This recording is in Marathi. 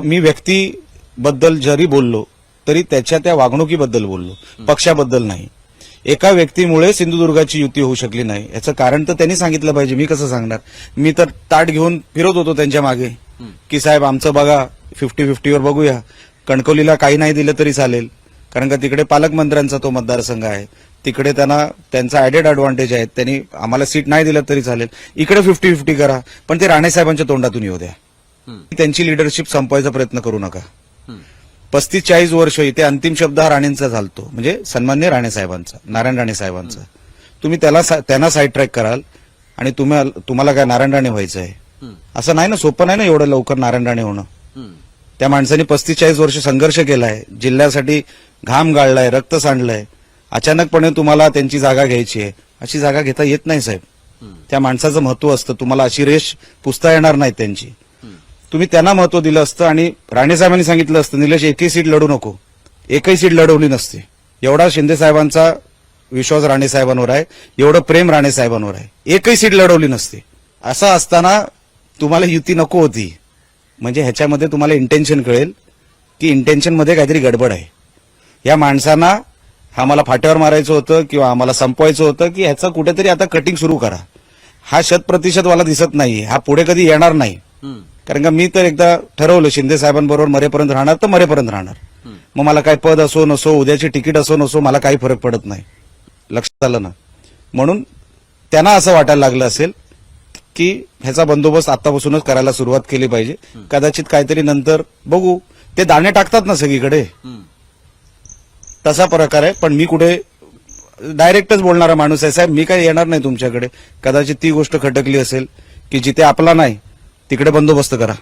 मी व्यक्तीबद्दल जरी बोललो तरी त्याच्या त्या वागणुकीबद्दल बोललो. पक्षाबद्दल नाही. एका व्यक्तीमुळे सिंधुदुर्गाची युती होऊ शकली नाही. याचं कारण तर त्यांनी सांगितलं पाहिजे. मी कसं सांगणार? मी तर ताट घेऊन फिरत होतो त्यांच्या मागे. की साहेब आमचं बघा फिफ्टी फिफ्टीवर बघूया. कणकवलीला काही नाही दिलं तरी चालेल. कारण का तिकडे पालकमंत्र्यांचा तो मतदारसंघ आहे. तिकडे त्यांना त्यांचा ऍडेड अडव्हान्टेज आहे. त्यांनी आम्हाला सीट नाही दिलं तरी चालेल. इकडे फिफ्टी फिफ्टी करा. पण ते राणेसाहेबांच्या तोंडातून येऊ द्या. त्यांची लिडरशिप संपवायचा प्रयत्न करू नका. पस्तीस चाळीस वर्ष इथे अंतिम शब्द हा राणेंचा झालतो. म्हणजे सन्मान्य राणे साहेबांचा नारायण राणे साहेबांचा. तुम्ही त्याला त्यांना साईड ट्रॅक कराल आणि तुम्ही तुम्हाला काय नारायण राणे व्हायचं आहे? असं नाही ना सोपं नाही ना एवढं लवकर नारायण राणे होणं? त्या माणसाने पस्तीस चाळीस वर्ष संघर्ष केलाय जिल्ह्यासाठी घाम गाळलाय रक्त सांडलंय. अचानकपणे तुम्हाला त्यांची जागा घ्यायची आहे. अशी जागा घेता येत नाही साहेब. त्या माणसाचं महत्त्व असतं. तुम्हाला अशी रेष पुसता येणार नाही त्यांची. तुम्ही त्यांना महत्त्व दिलं असतं आणि राणेसाहेबांनी सांगितलं असतं निलेश एकही सीट लढू नको. एकही सीट लढवली नसते. एवढा शिंदे साहेबांचा विश्वास राणे साहेबांवर आहे. एवढं प्रेम राणे साहेबांवर आहे. एकही सीट लढवली नसते. असं असताना तुम्हाला युती नको होती. म्हणजे ह्याच्यामध्ये तुम्हाला इंटेन्शन कळेल की इंटेन्शनमध्ये काहीतरी गडबड आहे. या माणसांना आम्हाला फाट्यावर मारायचं होतं किंवा आम्हाला संपवायचं होतं की ह्याचं कुठेतरी आता कटिंग सुरू करा. हा शत प्रतिशत दिसत नाही हा पुढे कधी येणार नाही. कारण का मी तर एकदा ठरवलं शिंदे साहेबांबरोबर मरेपर्यंत राहणार तर मरेपर्यंत राहणार. मग मला काय पद असो नसो उद्याची तिकीट असो नसो मला काही फरक पडत नाही. लक्षात आलं ना? म्हणून त्यांना असं वाटायला लागलं असेल की ह्याचा बंदोबस्त आतापासूनच करायला सुरुवात केली पाहिजे. कदाचित काहीतरी नंतर बघू. ते दाणे टाकतात ना सगळीकडे. तसा प्रकार आहे. पण मी कुठे डायरेक्टच बोलणारा माणूस आहे. साहेब मी काही येणार नाही तुमच्याकडे. कदाचित ती गोष्ट खटकली असेल की जिथे आपला नाही तिकडे बंदोबस्त करा.